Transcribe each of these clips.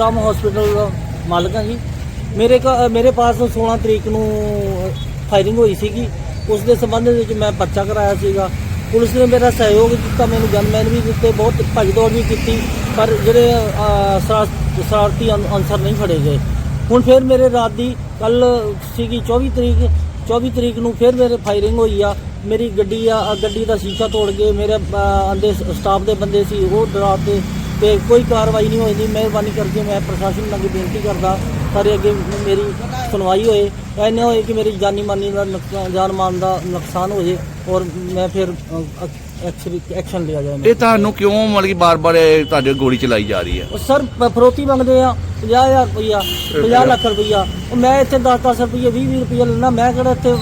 Ram hospital ਦਾ ਮਾਲਕ ਹਾਂ ਜੀ। ਮੇਰੇ ਘ- ਮੇਰੇ ਪਾਸ 16 ਤਰੀਕ ਨੂੰ ਫਾਇਰਿੰਗ ਹੋਈ ਸੀਗੀ। ਉਸ ਦੇ ਸੰਬੰਧ ਵਿੱਚ ਮੈਂ ਪਰਚਾ ਕਰਾਇਆ ਸੀਗਾ। ਪੁਲਿਸ ਨੇ ਮੇਰਾ ਸਹਿਯੋਗ ਦਿੱਤਾ ਮੈਨੂੰ ਗਨਮੈਨ ਵੀ ਦਿੱਤੇ ਬਹੁਤ ਭੱਜ ਦੌੜ ਵੀ ਕੀਤੀ ਪਰ ਜਿਹੜੇ ਅਹ, ਸ਼ਰਾ- ਸ਼ਰਾਰਤੀ ਅਨ- ਅਨਸਰ ਨਹੀਂ ਫੜੇ ਗਏ। ਹੁਣ ਫਿਰ ਮੇਰੇ ਰਾਤ ਦੀ ਕੱਲ ਸੀਗੀ 24 ਤਰੀਕ 24 ਤਰੀਕ ਨੂੰ ਫਿਰ ਮੇਰੇ ਫਾਇਰਿੰਗ ਹੋਈ ਆ। ਮੇਰੀ ਗੱਡੀ ਆ ਅ, ਗੱਡੀ ਦਾ ਸ਼ੀਸ਼ਾ ਤੋੜ ਕੇ ਮੇਰੇ ਅ, ਅੰਦੇ ਸਟਾਫ ਦੇ ਬੰਦੇ ਸੀ ਉਹ ਡਰਾਤੇ ਤੇ ਕੋਈ ਕਾਰਵਾਈ ਨਹੀਂ ਹੋਈ ਮਿਹਰਬਾਨੀ ਕਰਕੇ ਮੈਂ ਪ੍ਰਸ਼ਾਸਨ ਨੂੰ ਅੱਗੇ ਬੇਨਤੀ ਕਰਦਾ ਸਾਰੇ ਅੱਗੇ ਮੇਰੀ ਸੁਣਵਾਈ ਹੋਏ ਐਨੇ ਹੋਏ ਕਿ ਮੇਰੀ ਜਾਨੀ ਮਾਨੀ ਦਾ ਨੁਕਸਾਨ ਜਾਨ ਮਾਨ ਦਾ ਨੁਕਸਾਨ ਹੋ ਜੇ ਔਰ ਮੈਂ ਫਿਰ ਐਕਸ਼ਨ ਲਿਆ ਜਾਏ ਇਹ ਤੁਹਾਨੂੰ ਕਿਉਂ ਮਤਲਬ ਕਿ ਬਾਰ-ਬਾਰ ਤੁਹਾਡੇ ਗੋਲੀ ਚਲਾਈ ਜਾ ਰਹੀ ਹੈ? ਉਹ ਸਰ ਫਰੋਤੀ ਮੰਗਦੇ ਆ 50000 ਰੁਪਈਆ 50 ਲੱਖ ਰੁਪਈਆ ਉਹ ਮੈਂ ਇੱਥੇ 10-10 ਰੁਪਈਏ 20-20 ਰੁਪਈਏ ਲੈਣਾ ਮੈਂ ਕਿਹੜਾ ਇੱਥੇ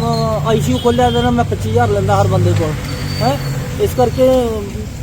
ਆਈਸੀਯੂ ਖੋਲਿਆ ਦੇਣਾ ਮੈਂ 25000 ਲੈਂਦਾ ਹਰ ਬੰਦੇ ਕੋਲ ਹੈ? ਇਸ ਕਰਕੇ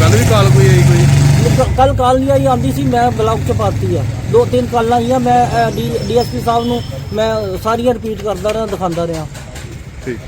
ਕੱਲ ਵੀ ਕਾਲ ਕੋਈ ਆਈ ਕੋਈ? ਕੱਲ ਕਾਲ ਨਹੀਂ ਆਈ ਆਂਦੀ ਸੀ ਮੈਂ ਬਲੌਕ ਚ ਪਾਤੀ ਆ। ਦੋ ਤਿੰਨ ਕਾਲਾਂ ਆਈਆਂ ਮੈਂ ਡੀਐਸਪੀ ਸਾਹਿਬ ਨੂੰ ਮੈਂ ਸਾਰੀਆਂ ਰਿਪੀਟ ਕਰਦਾ ਰਿਹਾ ਦਿਖਾਉਂਦਾ ਰਿਹਾ। ਠੀਕ।